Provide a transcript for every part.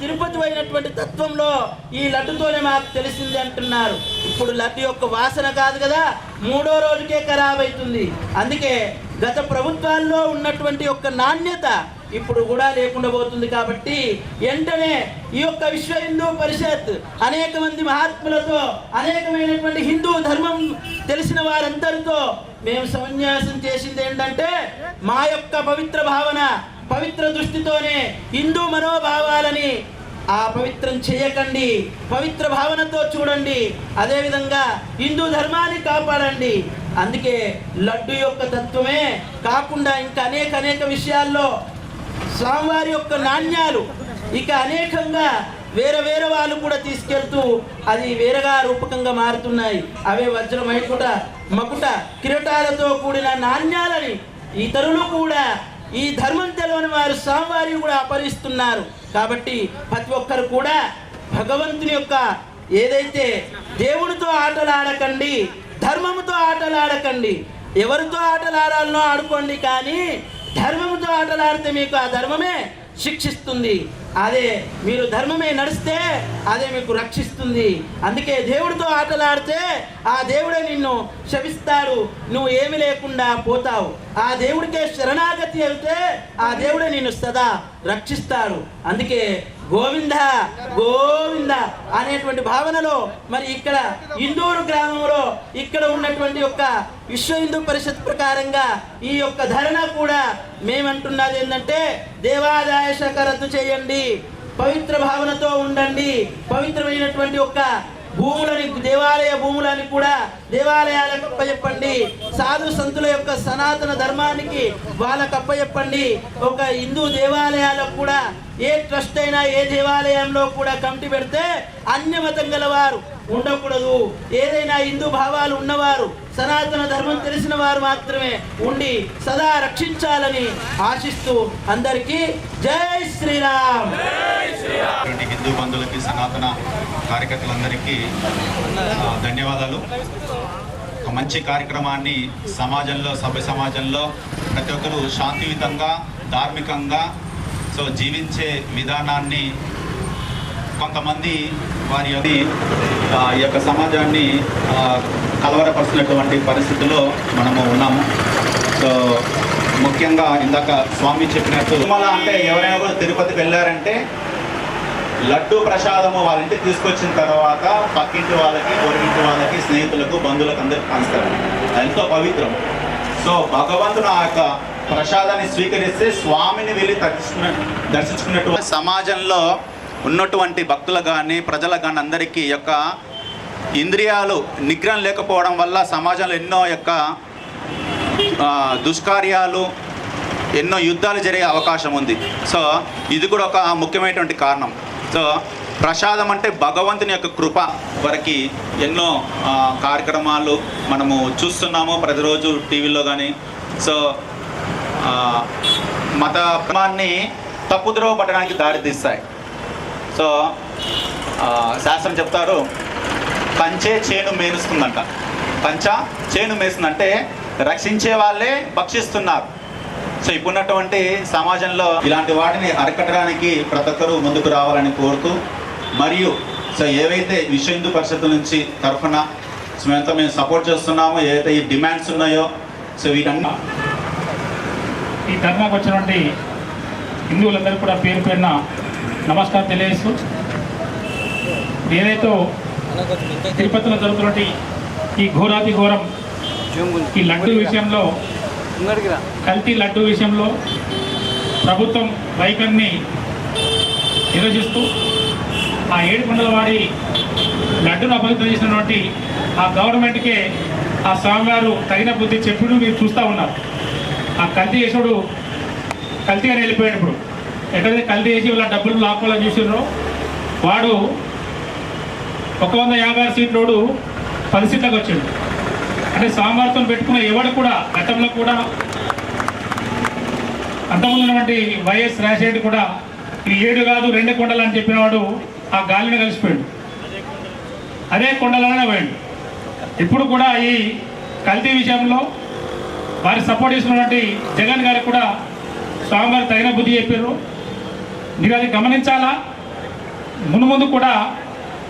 తిరుపతి అయినటువంటి తత్వంలో ఈ లడ్డుతోనే మాకు తెలిసింది అంటున్నారు. ఇప్పుడు లడ్డు యొక్క వాసన కాదు కదా మూడో రోజుకే ఖరాబ్ అవుతుంది అందుకే గత ప్రభుత్వాల్లో ఉన్నటువంటి యొక్క నాణ్యత ఇప్పుడు కూడా లేకుండా పోతుంది కాబట్టి వెంటనే ఈ యొక్క విశ్వ హిందూ పరిషత్ అనేక మంది మహాత్ములతో అనేకమైనటువంటి హిందూ ధర్మం తెలిసిన వారందరితో మేము సన్యాసం చేసింది ఏంటంటే మా యొక్క పవిత్ర భావన పవిత్ర దృష్టితోనే హిందూ మనోభావాలని ఆ పవిత్రం చేయకండి పవిత్ర భావనతో చూడండి అదేవిధంగా హిందూ ధర్మాన్ని కాపాడండి. అందుకే లడ్డు యొక్క తత్వమే కాకుండా ఇంకా అనేక అనేక విషయాల్లో స్వామివారి యొక్క నాణ్యాలు ఇక అనేకంగా వేరే వేరే వాళ్ళు కూడా తీసుకెళ్తూ అది వేరేగా రూపకంగా మారుతున్నాయి. అవే వజ్ర మైకుట మకుట కిరటాలతో కూడిన నాణ్యాలని ఇతరులు కూడా ఈ ధర్మం తెలియని వారు స్వామివారి కూడా అపహరిస్తున్నారు. కాబట్టి ప్రతి ఒక్కరు కూడా భగవంతుని యొక్క ఏదైతే దేవునితో ఆటలాడకండి ధర్మముతో ఆటలాడకండి ఎవరితో ఆటలాడాలనో ఆడుకోండి కానీ ధర్మముతో ఆటలాడితే మీకు ఆ ధర్మమే శిక్షిస్తుంది. అదే మీరు ధర్మమే నడిస్తే అదే మీకు రక్షిస్తుంది. అందుకే దేవుడితో ఆటలాడితే ఆ దేవుడే నిన్ను శపిస్తాడు నువ్వు ఏమి లేకుండా పోతావు. ఆ దేవుడికే శరణాగతి వెళ్తే ఆ దేవుడే నిన్ను సదా రక్షిస్తాడు. అందుకే గోవింద గోవింద అనేటువంటి భావనలో మరి ఇక్కడ ఇందూరు గ్రామంలో ఇక్కడ ఉన్నటువంటి యొక్క విశ్వ హిందూ పరిషత్ ప్రకారంగా ఈ యొక్క ధరణ కూడా మేమంటున్నది ఏంటంటే దేవాదాయ శాఖ రద్దు చేయండి పవిత్ర భావనతో ఉండండి పవిత్రమైనటువంటి యొక్క భూములని దేవాలయ భూములని కూడా దేవాలయాలకు అప్పచెప్పండి. సాధు సంతుల యొక్క సనాతన ధర్మానికి వాళ్ళకు అప్పచెప్పండి ఒక హిందూ దేవాలయాలకు కూడా ఏ ట్రస్ట్ అయినా ఏ దేవాలయంలో కూడా కమిటీ పెడితే అన్యమతం గలవారు ఉండకూడదు. ఏదైనా హిందూ భావాలు ఉన్నవారు సనాతన ధర్మం తెలిసిన వారు మాత్రమే ఉండి సదా రక్షించాలని ఆశిస్తూ అందరికీ జై శ్రీరామ్. హిందూ బంధువులకి సనాతన కార్యకర్తలందరికీ ధన్యవాదాలు. ఒక మంచి కార్యక్రమాన్ని సమాజంలో సభ్య సమాజంలో ప్రతి ఒక్కరూ శాంతియుతంగా ధార్మికంగా సో జీవించే విధానాన్ని కొంతమంది వారి యొక్క ఈ యొక్క సమాజాన్ని ఆ, కలవరపరుస్తున్నటువంటి పరిస్థితుల్లో మనము ఉన్నాము. సో ముఖ్యంగా ఇందాక స్వామి చెప్పినట్టు తిరుమల అంటే ఎవరైనా కూడా తిరుపతికి వెళ్ళారంటే లడ్డు ప్రసాదము వాళ్ళ ఇంటికి తీసుకొచ్చిన తర్వాత పక్కింటి వాళ్ళకి పొరుగింటి వాళ్ళకి స్నేహితులకు బంధువులకు అందరికి పంచుతారు ఎంతో పవిత్రం. సో భగవంతుడు ఆ యొక్క ప్రసాదాన్ని స్వీకరిస్తే స్వామిని వెళ్ళి దర్శించుకున్న దర్శించుకున్నట్టు సమాజంలో ఉన్నటువంటి భక్తులకు కానీ ప్రజలకు కానీ అందరికీ యొక్క ఇంద్రియాలు నిగ్రహం లేకపోవడం వల్ల సమాజంలో ఎన్నో యొక్క దుష్కార్యాలు ఎన్నో యుద్ధాలు జరిగే అవకాశం ఉంది. సో ఇది కూడా ఒక ముఖ్యమైనటువంటి కారణం. సో ప్రసాదం అంటే భగవంతుని యొక్క కృప వరకు ఎన్నో కార్యక్రమాలు మనము చూస్తున్నాము ప్రతిరోజు టీవీలో కానీ సో మత క్రమాన్ని తప్పుద్రోవ పట్టడానికి దారితీస్తాయి. సో శాస్త్రం చెప్తారు పంచే చేను మేలుస్తుందంట. పంచ చేను మేస్తుందంటే రక్షించే వాళ్ళే భక్షిస్తున్నారు. సో ఇప్పుడున్నటువంటి సమాజంలో ఇలాంటి వాటిని అరికట్టడానికి ప్రతి ఒక్కరూ ముందుకు రావాలని కోరుతూ మరియు సో ఏవైతే విశ్వ హిందూ పరిషత్ నుంచి తరఫున సో మేమంతా మేము సపోర్ట్ చేస్తున్నామో ఏవైతే ఈ డిమాండ్స్ ఉన్నాయో సో వీటన్ని ఈ ధర్మాకు వచ్చినటువంటి హిందువులందరూ కూడా పేరు పేరున నమస్కారం తెలియజేస్తూ ఏదైతే తిరుపతిలో జరుగుతున్నటువంటి ఈ ఘోరాతి ఘోరం ఈ లడ్డు విషయంలో కల్తీ లడ్డు విషయంలో ప్రభుత్వం వైఖరిని నిరోధిస్తూ ఆ ఏడు కొండల వారి లడ్డును అపవిత్రం చేసినటువంటి ఆ గవర్నమెంట్కే ఆ స్వామివారు తగిన బుద్ధి చెప్పుడు మీరు చూస్తూ ఉన్నారు. ఆ కల్తీ చేసాడు కల్తీగా వెళ్ళిపోయాడు ఇప్పుడు. ఎక్కడైతే కల్తీ చేసి వాళ్ళ డబ్బులు లాక్కోవాలని చూసినారో వాడు ఒక వంద యాభై ఆరు సీట్లోడు పది సీట్లకు వచ్చాడు. అంటే సామర్థ్యం పెట్టుకున్న ఎవడు కూడా గతంలో కూడా అంతకుముందు ఉన్నటువంటి వైఎస్ రాజశేఖర్ కూడా ఇది ఏడు కాదు రెండు కొండలు అని చెప్పినవాడు ఆ గాలిని కలిసిపోయాడు. అదే కొండలనే పోయాడు. ఇప్పుడు కూడా ఈ కల్తీ విషయంలో వారి సపోర్ట్ చేసినటువంటి జగన్ గారికి కూడా స్వామివారు తగిన బుద్ధి చెప్పారు మీరు అది గమనించాలా? మును ముందు కూడా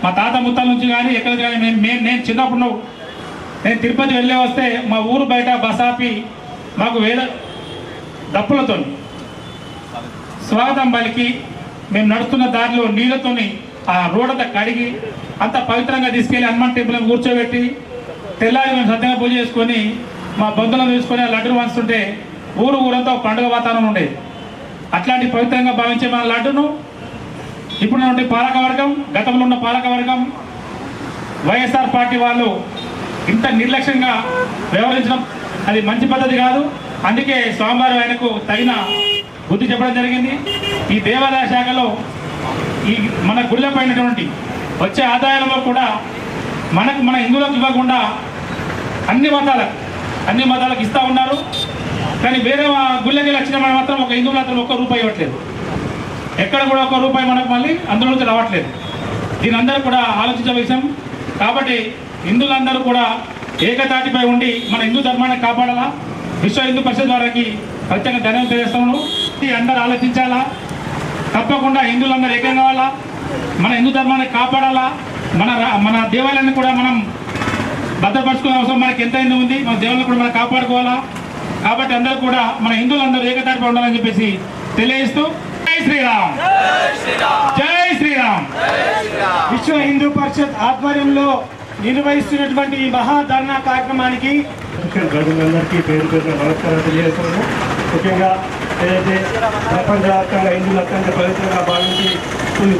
మా తాత ముత్తాల నుంచి కానీ ఎక్కడ కానీ మేము మేము నేను చిన్నప్పుడు నేను తిరుపతి వెళ్ళే వస్తే మా ఊరు బయట బస్ ఆపి మాకు వేద డప్పులతో స్వాగతం పలికి మేము నడుస్తున్న దారిలో నీళ్ళతోని ఆ రోడ్డంతా కడిగి అంత పవిత్రంగా తీసుకెళ్ళి హనుమాన్ టెంపుల్ కూర్చోబెట్టి తెల్లారి మేము సత్యంగా పూజ చేసుకొని మా బంధువులను తీసుకొని ఆ లడ్డును వంచుతుంటే ఊరు ఊరంతా పండుగ వాతావరణం ఉండేది. అట్లాంటి పవిత్రంగా భావించే మన లడ్డును ఇప్పుడున్నటువంటి నుండి గతంలో ఉన్న పాలకవర్గం వైఎస్ఆర్ పార్టీ వాళ్ళు ఇంత నిర్లక్ష్యంగా వ్యవహరించడం అది మంచి పద్ధతి కాదు. అందుకే స్వామివారు ఆయనకు తగిన బుద్ధి చెప్పడం జరిగింది. ఈ దేవాదాయ శాఖలో ఈ మన గుళ్ళపైనటువంటి వచ్చే ఆదాయంలో కూడా మనకు మన హిందువులకు ఇవ్వకుండా అన్ని మతాలకు అన్ని మతాలకు ఇస్తూ ఉన్నారు. కానీ వేరే గుళ్ళకి వచ్చిన మనం మాత్రం ఒక హిందువులు మాత్రం ఒక్క రూపాయి ఇవ్వట్లేదు. ఎక్కడ కూడా ఒక రూపాయి మనకు మళ్ళీ అందులో నుంచి రావట్లేదు. దీని అందరూ కూడా ఆలోచించే విషయం. కాబట్టి హిందువులందరూ కూడా ఏకతాటిపై ఉండి మన హిందూ ధర్మాన్ని కాపాడాలా? విశ్వ హిందూ పరిషత్ వారికి ప్రత్యేక ధన్యవాదాలు తెలియజేస్తాము అందరూ ఆలోచించాలా? తప్పకుండా హిందువులందరూ ఏకం కావాలా? మన హిందూ ధర్మాన్ని కాపాడాలా? మన రా- మన దేవాలయాన్ని కూడా మనం భద్రపరచుకునే అవసరం మనకి ఎంతైనా ఉంది. మన దేవుళ్ళని కూడా మనం కాపాడుకోవాలా? కాబట్టి అందరూ కూడా మన హిందువులందరూ ఏకతాటిపై ఉండాలని చెప్పేసి తెలియజేస్తూ శ్రీరామ్. జై శ్రీరామ్. విశ్వ హిందూ పరిషత్ ఆధ్వర్యంలో నిర్వహిస్తున్నటువంటి ఈ మహాధర్నా కార్యక్రమానికి ప్రజలందరికీ పేరు పేరున నమస్కారం తెలియజేస్తున్నాము ముఖ్యంగా ఏదైతే ప్రపంచవ్యాప్తంగా హిందువులు అత్యంత పవిత్రంగా భావించి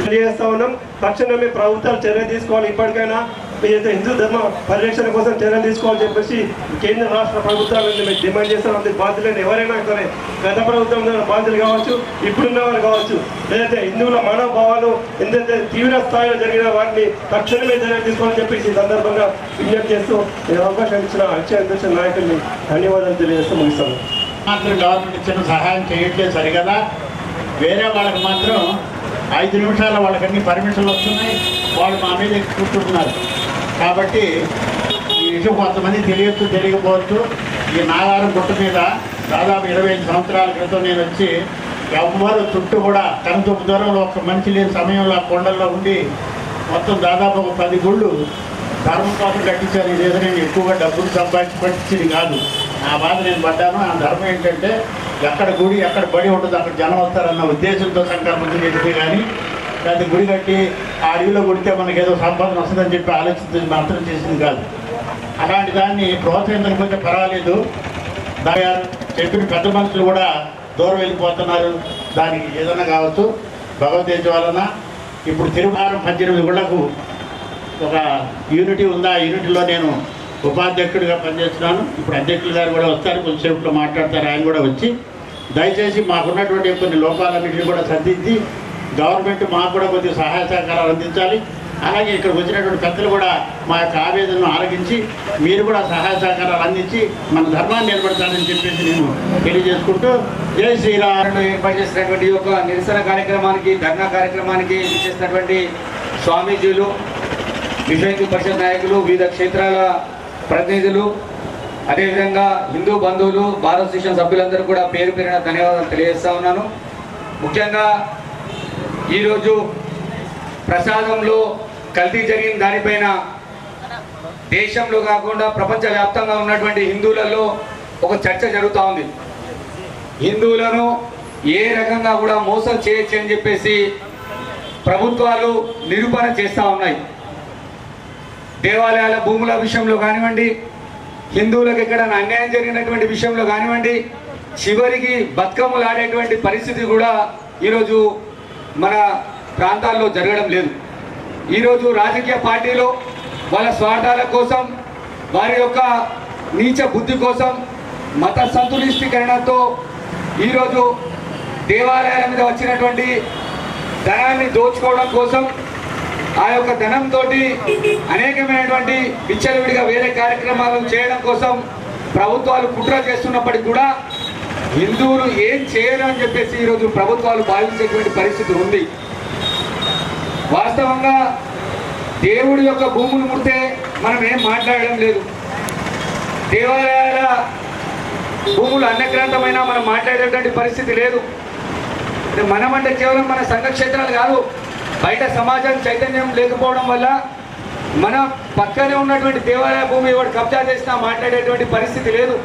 తెలియజేస్తా ఉన్నాం. తక్షణమే ప్రభుత్వాలు చర్యలు తీసుకోవాలి. ఇప్పటికైనా ఏదైతే హిందూ ధర్మ పరిరక్షణ కోసం చర్యలు తీసుకోవాలని చెప్పేసి కేంద్ర రాష్ట్ర ప్రభుత్వాలను మేము డిమాండ్ చేస్తాం. అందుకు బాధ్యులైన ఎవరైనా సరే గత ప్రభుత్వం బాధ్యులు కావచ్చు ఇప్పుడున్న వారు కావచ్చు ఏదైతే హిందువుల మనోభావాలు ఎంతైతే తీవ్ర స్థాయిలో జరిగిన వాటిని తక్షణమే చర్యలు తీసుకోవాలని చెప్పేసి ఈ సందర్భంగా విజ్ఞప్తి చేస్తూ నేను అవకాశం ఇచ్చిన అక్షయ అధ్యక్ష నాయకుల్ని ధన్యవాదాలు తెలియజేస్తూ ముగిస్తాను. మాత్రం గవర్నమెంట్ ఇచ్చిన సహాయం చేయట్లేదు సరిగదా? వేరే వాళ్ళకి మాత్రం ఐదు నిమిషాల వాళ్ళకి అన్ని పర్మిషన్లు వస్తున్నాయి. వాళ్ళు మా మీద కూర్చుంటున్నారు. కాబట్టి ఈ విషయం కొంతమంది తెలియచ్చు తెలియకపోవచ్చు. ఈ నాగారం గుట్ట మీద దాదాపు ఇరవై ఐదు సంవత్సరాల క్రితం నేను వచ్చి ఎవ్వరు చుట్టూ కూడా కనుతొప్పు దూరంలో ఒక మనిషి లేని సమయంలో ఆ కొండల్లో ఉండి మొత్తం దాదాపు ఒక పది గుళ్ళు ధర్మం కోసం కట్టించాను ఇదేదో నేను ఎక్కువగా డబ్బులు సంపాదించి పట్టించింది కాదు. నా బాధ నేను పడ్డాను. ఆ ధర్మం ఏంటంటే ఎక్కడ గుడి ఎక్కడ బడి ఉంటుంది అక్కడ జనం వస్తారన్న ఉద్దేశంతో సంకల్పం చేసింది కానీ లేకపోతే గుడి కట్టి ఆ అడవిలో కొడితే మనకి ఏదో సంపాదన వస్తుందని చెప్పి ఆలోచించి మాత్రం చేసింది కాదు. అలాంటి దాన్ని ప్రోత్సహించకపోతే పర్వాలేదు. దాని చెప్పిన పెద్ద మనుషులు కూడా దూరం వెళ్ళిపోతున్నారు. దానికి ఏదైనా కావచ్చు. భగవద్గీత వలన ఇప్పుడు తిరుమారం పద్దెనిమిది గుళ్ళకు ఒక యూనిటీ ఉంది? ఆ యూనిటీలో నేను ఉపాధ్యక్షుడిగా పనిచేస్తున్నాను. ఇప్పుడు అధ్యక్షులు గారు కూడా వస్తారు. కొంచెంసేపులో మాట్లాడతారు. ఆయన కూడా వచ్చి దయచేసి మాకున్నటువంటి కొన్ని లోపాలన్నింటినీ కూడా సర్దించి గవర్నమెంట్ మాకు కూడా కొద్దిగా సహాయ సహకారాలు అందించాలి. అలాగే ఇక్కడికి వచ్చినటువంటి పెద్దలు కూడా మా యొక్క ఆవేదనను ఆలకించి మీరు కూడా సహాయ సహకారాలు అందించి మన ధర్మాన్ని నిలబడతారని చెప్పేసి నేను తెలియజేసుకుంటూ జై శ్రీరాముడు ఏర్పాటు చేసినటువంటి యొక్క నిరసన కార్యక్రమానికి ధర్నా కార్యక్రమానికి చేసినటువంటి స్వామీజీలు విశ్వ హిందూ పరిషత్ నాయకులు వివిధ క్షేత్రాల ప్రతినిధులు అదేవిధంగా హిందూ బంధువులు భారత శిక్షణ సభ్యులందరూ కూడా పేరు పేరున ధన్యవాదాలు తెలియజేస్తా ఉన్నాను. ముఖ్యంగా ఈరోజు ప్రసాదంలో కల్తీ జరిగిన దానిపైన దేశంలో కాకుండా ప్రపంచవ్యాప్తంగా ఉన్నటువంటి హిందువులలో ఒక చర్చ జరుగుతూ ఉంది. హిందువులను ఏ రకంగా కూడా మోసం చేయొచ్చు అని చెప్పేసి ప్రభుత్వాలు నిరూపణ చేస్తూ ఉన్నాయి. దేవాలయాల భూముల విషయంలో కానివ్వండి హిందువులకు ఎక్కడ అన్యాయం జరిగినటువంటి విషయంలో కానివ్వండి చివరికి బతుకమ్మలు ఆడేటువంటి పరిస్థితి కూడా ఈరోజు మన ప్రాంతాల్లో జరగడం లేదు. ఈరోజు రాజకీయ పార్టీలో వాళ్ళ స్వార్థాల కోసం వారి యొక్క నీచ బుద్ధి కోసం మత సంతులిష్టీకరణతో ఈరోజు దేవాలయాల మీద వచ్చినటువంటి ధనాన్ని దోచుకోవడం కోసం ఆ యొక్క ధనంతో అనేకమైనటువంటి విచ్చలవిడిగా వేరే కార్యక్రమాలను చేయడం కోసం ప్రభుత్వాలు కుట్ర చేస్తున్నప్పటికీ కూడా హిందువులు ఏం చేయాలని చెప్పేసి ఈరోజు ప్రభుత్వాలు భావించేటువంటి పరిస్థితి ఉంది. వాస్తవంగా దేవుడి యొక్క భూములు ముడితే మనం ఏం మాట్లాడడం లేదు. దేవాలయాల భూములు అన్యగ్రంథమైనా మనం మాట్లాడేటువంటి పరిస్థితి లేదు. మనం అంటే కేవలం మన సంఘ క్షేత్రాలు కాదు బయట సమాజం చైతన్యం లేకపోవడం వల్ల మన పక్కనే ఉన్నటువంటి దేవాలయ భూమి ఎవరు కబ్జా చేసినా మాట్లాడేటువంటి పరిస్థితి లేదు.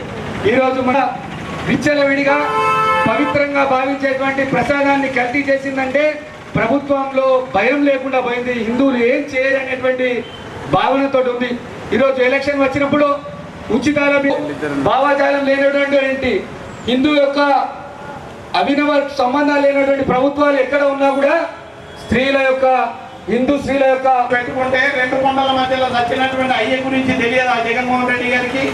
ఈరోజు మన విచ్చలవిడిగా పవిత్రంగా భావించేటువంటి ప్రసాదాన్ని కల్తీ చేసిందంటే ప్రభుత్వంలో భయం లేకుండా పోయింది. హిందువులు ఏం చేయరనేటువంటి భావనతో ఉంది. ఈరోజు ఎలక్షన్ వచ్చినప్పుడు ఉచితాల భావాచారం లేనటువంటి ఏంటి? హిందూ యొక్క అభినవ సంబంధాలు లేనటువంటి ప్రభుత్వాలు ఎక్కడ ఉన్నా కూడా స్త్రీల యొక్క హిందూ స్త్రీల యొక్క పెట్టుకుంటే రెండు కొండల మధ్యలో చచ్చినటువంటి అయ్య గురించి తెలియదా? జగన్మోహన్ రెడ్డి గారికి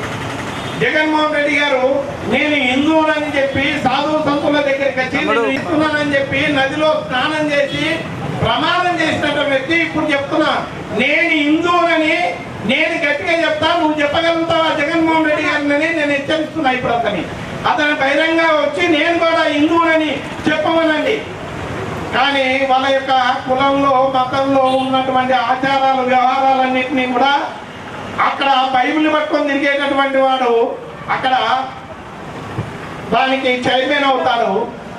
జగన్మోహన్ రెడ్డి గారు నేను హిందువులని చెప్పి సాధు సంతుల దగ్గరికి వచ్చి నేను ఇస్తున్నానని చెప్పి నదిలో స్నానం చేసి ప్రమాదం చేసినటువంటి వ్యక్తి ఇప్పుడు చెప్తున్నా నేను హిందువులని నేను గట్టిగా చెప్తా నువ్వు చెప్పగలుగుతావా జగన్మోహన్ రెడ్డి గారిని నేను హెచ్చరిస్తున్నా ఇప్పుడు అతని అతను బహిరంగ వచ్చి నేను కూడా హిందువులని చెప్పమనండి. కానీ వాళ్ళ యొక్క కులంలో మతంలో ఉన్నటువంటి ఆచారాలు వ్యవహారాలన్నింటినీ కూడా అక్కడ బైబిల్ పట్టుకొని తిరిగేటటువంటి వాడు అక్కడ దానికి చైర్మన్ అవుతాడు.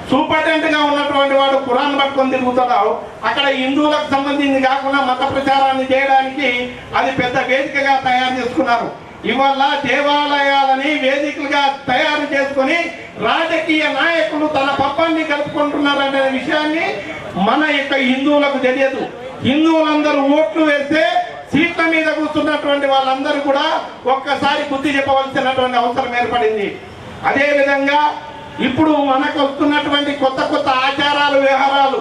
సూపర్టెంట్గా గా ఉన్నటువంటి వాడు కురాన్ పట్టుకొని తిరుగుతున్నాడు అక్కడ హిందువులకు సంబంధించి కాకుండా మత ప్రచారాన్ని చేయడానికి అది పెద్ద వేదికగా తయారు చేసుకున్నారు. ఇవల్ల దేవాలయాలని వేదికలుగా తయారు చేసుకొని రాజకీయ నాయకులు తన పబ్బాన్ని కలుపుకుంటున్నారనే విషయాన్ని మన యొక్క హిందువులకు తెలియదు. హిందువులందరూ ఓట్లు వేస్తే సీట్ల మీద కూర్చున్నటువంటి వాళ్ళందరూ కూడా ఒక్కసారి బుద్ధి చెప్పవలసినటువంటి అవసరం ఏర్పడింది. అదేవిధంగా ఇప్పుడు మనకు వస్తున్నటువంటి కొత్త కొత్త ఆచారాలు వ్యవహారాలు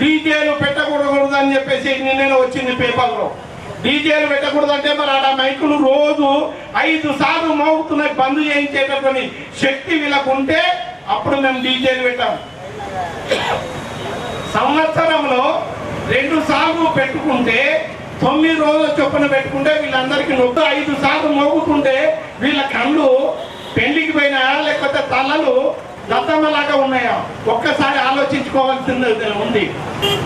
డీజేలు పెట్టకూడదు అని చెప్పేసి నిన్నే వచ్చింది పేపర్లో. డీజేలు పెట్టకూడదు అంటే మరి ఆడ మైకులు రోజు ఐదు సార్లు మోగుతున్నాయి బంద్ చేయించేటటువంటి శక్తి వీళ్ళకు ఉంటే అప్పుడు మేము డీజేలు పెట్టాం. సంవత్సరంలో రెండు సార్లు పెట్టుకుంటే తొమ్మిది రోజుల చొప్పున పెట్టుకుంటే వీళ్ళందరికీ నొప్పి. ఐదు సార్లు మోగుతుంటే వీళ్ళ కళ్ళు పెళ్ళికి పోయినా లేకపోతే తలలు దత్తమ్మలాగా ఉన్నాయా? ఒక్కసారి ఆలోచించుకోవాల్సింది ఉంది.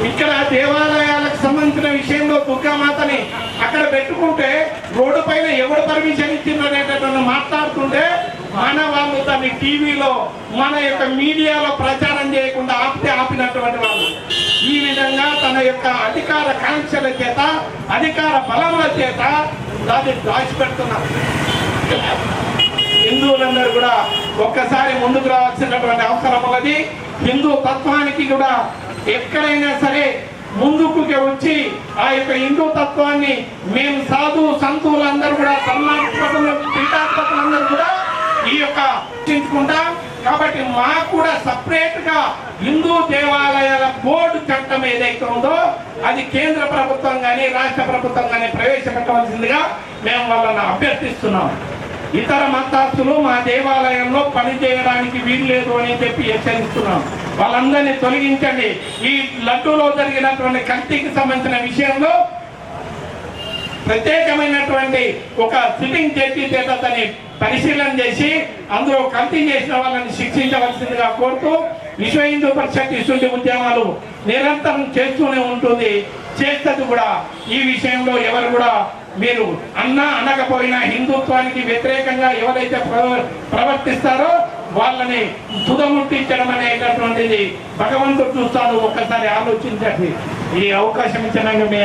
ఇక్కడ దేవాలయాలకు సంబంధించిన విషయంలో దుర్గామాతని అక్కడ పెట్టుకుంటే రోడ్డు పైన ఎవడు పర్మిషన్ ఇచ్చిందనేటటువంటి మాట్లాడుతుంటే మన వాళ్ళు దాన్ని టీవీలో మన యొక్క మీడియాలో ప్రచారం చేయకుండా ఆపితే ఆపినటువంటి తన యొక్క అధికార కాంక్షల చేత అధికార బలముల చేత దాన్ని దాచిపెడుతున్నారు హిందువులందరూ కూడా ఒక్కసారి ముందుకు రావాల్సినటువంటి అవసరం ఉన్నది. హిందూ తత్వానికి కూడా ఎక్కడైనా సరే ముందుకు వచ్చి ఆ యొక్క హిందూ తత్వాన్ని మేము సాధు సంతువులందరూ కూడా ధర్మాధిపతులు పీఠాధిపతులందరూ కూడా ఈ యొక్క చించుకుంటా కాబట్టి మాకు కూడా సపరేట్గా హిందూ దేవాలయాల బోర్డు చట్టం ఏదైతే ఉందో అది కేంద్ర ప్రభుత్వం కానీ రాష్ట్ర ప్రభుత్వం కానీ ప్రవేశపెట్టవలసిందిగా మేము వాళ్ళని అభ్యర్థిస్తున్నాం. ఇతర మతస్థులు మా దేవాలయంలో పనిచేయడానికి వీలు వీల్లేదు అని చెప్పి హెచ్చరిస్తున్నాం. వాళ్ళందరినీ తొలగించండి. ఈ లడ్డూలో జరిగినటువంటి కల్తీకి సంబంధించిన విషయంలో ప్రత్యేకమైనటువంటి ఒక సిట్టింగ్ జడ్జి చేత దాన్ని పరిశీలన చేసి అందులో కల్తీ చేసిన వాళ్ళని శిక్షించవలసిందిగా కోరుతూ విశ్వ హిందూ పరిషత్ ఇటువంటి ఉద్యమాలు నిరంతరం చేస్తూనే ఉంటుంది. చేస్తుంది కూడా ఈ విషయంలో ఎవరు కూడా మీరు అన్నా అనకపోయినా హిందుత్వానికి వ్యతిరేకంగా ఎవరైతే ప్రవ- ప్రవర్తిస్తారో వాళ్ళని తుదముట్టించడం అనేటటువంటిది భగవంతుడు చూస్తాడు. ఒక్కసారి ఆలోచించండి. ఈ అవకాశం ఇచ్చినాక మీ